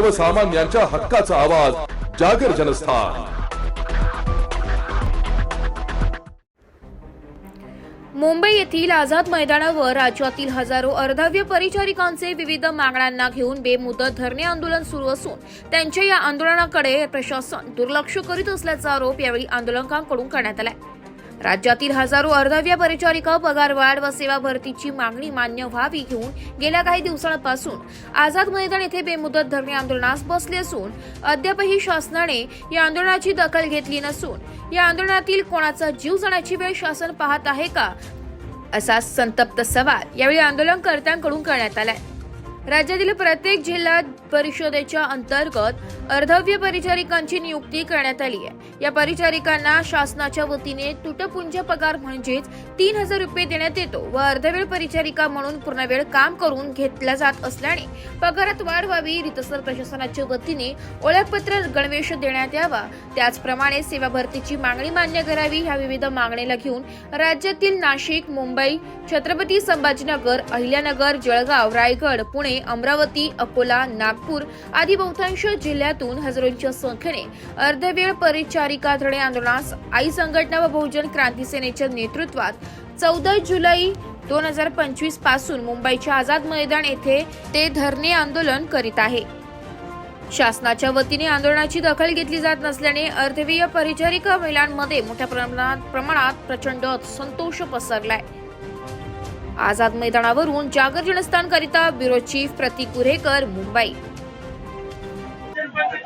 सर्वसामान्यांच्या हक्काचा आवाज जागर जनस्थान. मुंबई येथील आझाद मैदानावर राज्यातील हजारो अर्धव्य परिचारिकांचे विविध मागण्यांना घेऊन बेमुदत धरणे आंदोलन सुरू असून त्यांच्या या आंदोलनाकडे प्रशासन दुर्लक्ष करीत असल्याचा आरोप यावेळी आंदोलकांकडून करण्यात आला राज्यातील हजारो अर्धव्य परिचारिका पगारवाढ व सेवा भरतीची मागणी मान्य व्हावी घेऊन गेल्या काही दिवसांपासून आझाद मैदान येथे बेमुदत धरणे आंदोलनास बसले असून अद्यापही शासनाने या आंदोलनाची दखल घेतली नसून या आंदोलनातील कोणाचा जीव जाण्याची वेळ शासन पाहत आहे का? असा संतप्त सवाल यावेळी आंदोलनकर्त्यांकडून करण्यात आलाय. राज्यातील प्रत्येक जिल्हा परिषदेच्या अंतर्गत अर्धव्य परिचारिकांची नियुक्ती करण्यात आली आहे. या परिचारिकांना शासनाच्या वतीने तुटपुंज पगार म्हणजेच तीन हजार रुपये देण्यात येतो व अर्धवेळ परिचारिका म्हणून पूर्णवेळ काम करून घेतल्या जात असल्याने पगारात वाढ व्हावी रितसर प्रशासनाच्या वतीने ओळखपत्र गणवेश देण्यात यावा. त्याचप्रमाणे सेवा भरतीची मागणी मान्य करावी ह्या विविध मागणीला घेऊन राज्यातील नाशिक मुंबई छत्रपती संभाजीनगर अहिल्यानगर जळगाव रायगड पुणे अमरावती अकोला नागपूर आदी बहुतांश जिल्ह्यातून हजारोंच्या संख्येने अर्धवेळ परिचारिका धरणे आंदोलनास आई संघटना व बहुजन क्रांती सेनेच्या नेतृत्वात चौदा जुलै दोन हजार पंचवीसपासून मुंबईच्या आझाद मैदान येथे ते धरणे आंदोलन करीत आहे. शासनाच्या वतीने आंदोलनाची दखल घेतली जात नसल्याने अर्धवीय परिचारिका महिलांमध्ये मोठ्या प्रमाणात प्रमाणात प्रचंड असंतोष पसरलाय. आझाद मैदानावरून जागर जनस्थानकरिता ब्युरो चीफ प्रतीक कुरेकर मुंबई.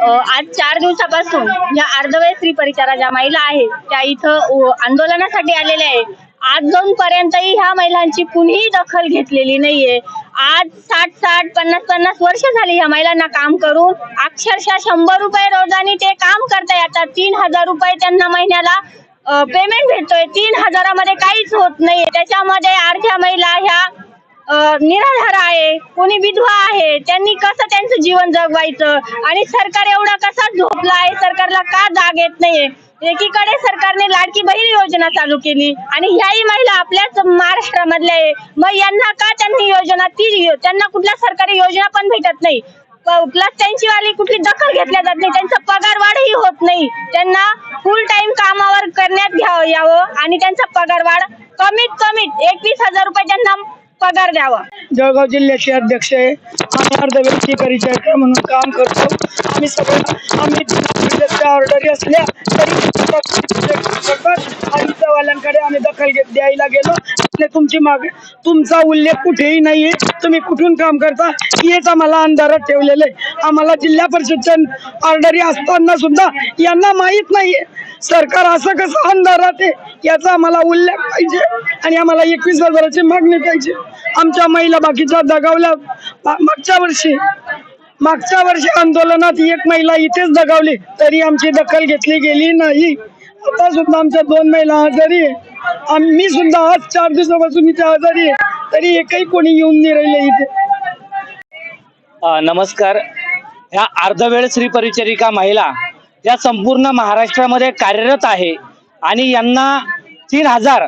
आज चार दिवसापासून या अर्धवय स्त्री परिचारा ज्या महिला आहेत त्या इथं आंदोलनासाठी आलेल्या आहे आज दोन पर्यंतही ह्या महिलांची कुणीही दखल घेतलेली नाहीये. आज साठ साठ पन्नास पन्नास वर्ष झाली ह्या महिलांना काम करून. अक्षरशः शंभर रुपये रोजाने ते काम करताय. आता तीन हजार रुपये त्यांना महिन्याला पेमेंट भेटतोय. तीन हजारामध्ये काहीच होत नाहीये. त्याच्यामध्ये अर्ध्या महिला ह्या निराधार आहे. कोणी विधवा आहे. त्यांनी कसं त्यांचं जीवन जगवायचं? आणि सरकार एवढा कसा झोपला आहे? सरकारला का जाग येत नाहीये? एकीकडे सरकारने लाडकी बहीण योजना चालू केली आणि ह्याही महिला आपल्याच महाराष्ट्रामधल्या आहे. मग यांना का त्यांनी योजना ती त्यांना कुठल्या सरकारी योजना पण भेटत नाही. प्लस त्यांची वाली कुठली दखल घेतल्या जात नाही. त्यांचा पगार वाढही होत नाही. त्यांना फुल टाइम करण्यात घ्यावं यावं आणि त्यांचा पगार वाढ कमीत कमीत एकवीस हजार रुपये त्यांना पगार द्यावा. जळगाव जिल्ह्याचे अध्यक्ष आहे. आम्ही अर्धव्यक्ती परिचय म्हणून काम करतो. आम्ही सगळं आम्ही ऑर्डरी असल्या तरी आयुक्तवाल्यांकडे आम्ही दखल घेत द्यायला गेलो. तुमची माग तुमचा उल्लेख कुठेही नाहीये. तुम्ही कुठून काम करता? हेच आम्हाला अंधारात ठेवलेलं आहे. आम्हाला जिल्हा परिषदच्या ऑर्डरी असताना सुद्धा यांना माहीत नाहीये. सरकार असं कसं अंधार राहते याचा आम्हाला उल्लेख पाहिजे आणि आम्हाला एकवीस हजाराची मागणी पाहिजे. आमच्या महिला बाकीच्या दगावल्या. मागच्या वर्षी मागच्या वर्षी आंदोलनात एक महिला इथेच दगावली तरी आमची दखल घेतली गेली नाही. आता सुद्धा आमच्या दोन महिला आजारी आहे. मी सुद्धा आज चार दिवसापासून इथे आजारी आहे तरी एकही कोणी येऊन नाही राहिले इथे. नमस्कार. ह्या अर्धवेळ श्री परिचारिका महिला या संपूर्ण महाराष्ट्रामध्ये कार्यरत आहे आणि यांना तीन हजार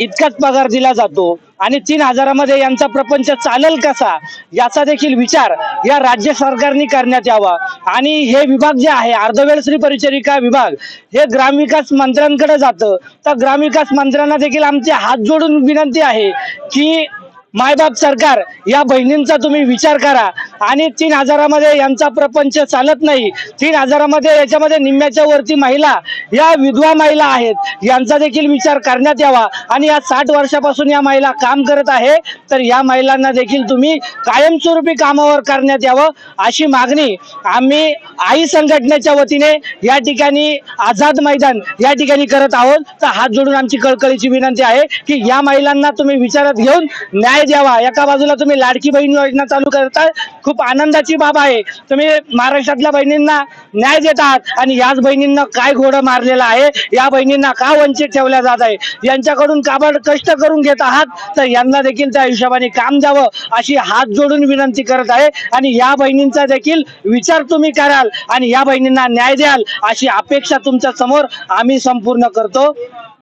इतकाच पगार दिला जातो आणि तीन हजारामध्ये यांचा प्रपंच चालेल कसा याचा देखील विचार या राज्य सरकारने करण्यात यावा. आणि हे विभाग जे आहे अर्धवेळ श्री परिचारिका विभाग हे ग्रामविकास मंत्र्यांकडे जातं. तर ग्रामविकास मंत्र्यांना देखील आमचे हात जोडून विनंती आहे की मायबाप सरकार या बहिणींचा तुम्ही विचार करा. आणि तीन हजारामध्ये यांचा प्रपंच चालत नाही. तीन हजारामध्ये याच्यामध्ये निम्म्याच्या वरती महिला या विधवा महिला आहेत. यांचा देखील विचार करण्यात यावा. आणि या साठ वर्षापासून या महिला काम करत आहे तर या महिलांना देखील तुम्ही कायमस्वरूपी कामावर करण्यात यावं अशी मागणी आम्ही आई संघटनेच्या वतीने या ठिकाणी आझाद मैदान या ठिकाणी करत आहोत. तर हात जोडून आमची कळकळीची विनंती आहे की या महिलांना तुम्ही विचारात घेऊन न्याय द्यावा एका बाजूला तुम्ही लाडकी बहीण योजना चालू करताय. खूप आनंदाची बाब आहे. तुम्ही महाराष्ट्रातल्या बहिणींना न्याय देत आहात आणि याच बहिणींना काय घोडं मारलेलं आहे या बहिणींना का वंचित ठेवल्या जात आहे? यांच्याकडून काबड कष्ट करून घेत आहात? तर यांना देखील त्या हिशोबाने काम द्यावं अशी हात जोडून विनंती करत आहे. आणि या बहिणींचा देखील विचार तुम्ही कराल आणि या बहिणींना न्याय द्याल अशी अपेक्षा तुमच्यासमोर आम्ही संपूर्ण करतो.